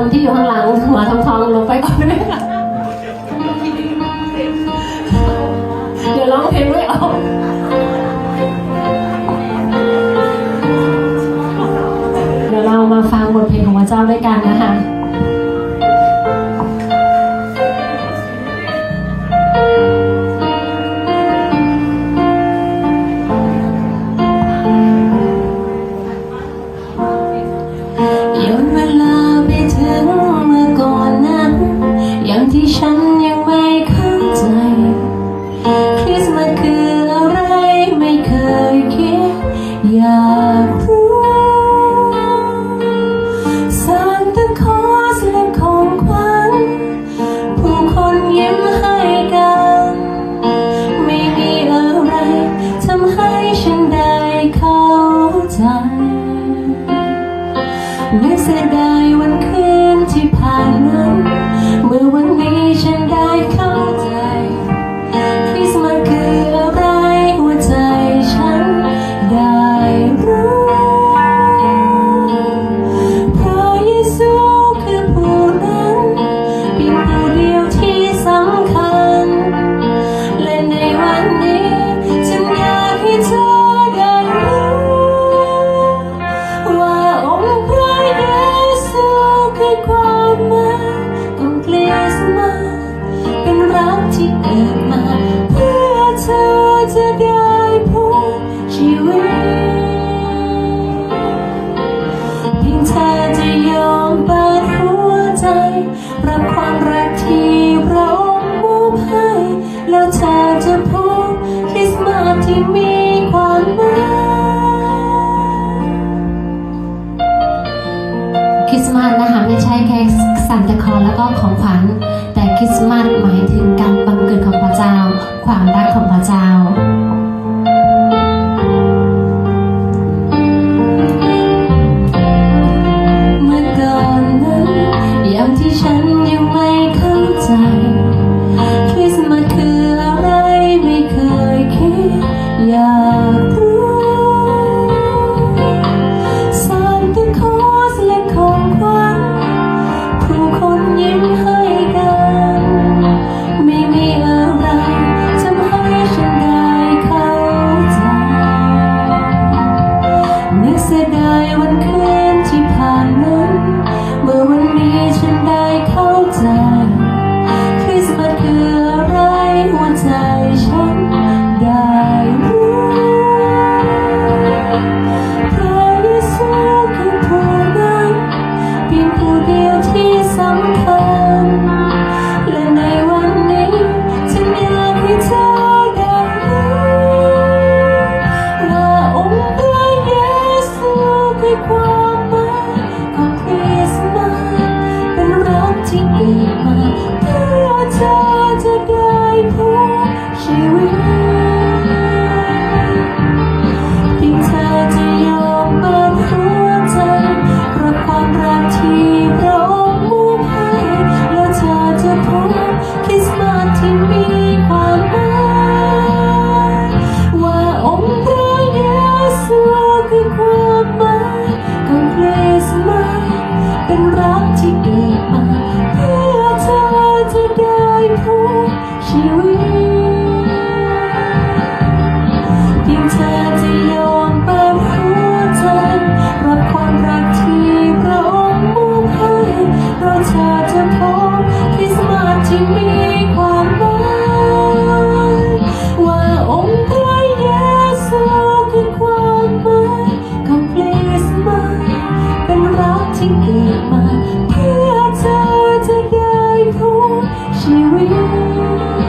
คนที่อยู่ข้างหลังหัวทองๆลงไปก่อนไหมคะเดี๋ยวร้องเพลงด้วยเอาเดี๋ยวเรามาฟังบทเพลงของพระเจ้าด้วยกันนะคะ ಸದಾ รับความรักที่เราผู้ให้แล้วเธอจะพบคริสต์มาสที่มีความหมายคริสต์มาสนะคะไม่ใช่แค่สันตะคอนแล้วก็ของขวัญแต่คริสต์มาสหมายถึงการบังเกิดของพระเจ้า ความรักของพระเจ้า 爱抚，是 phút. Thank you.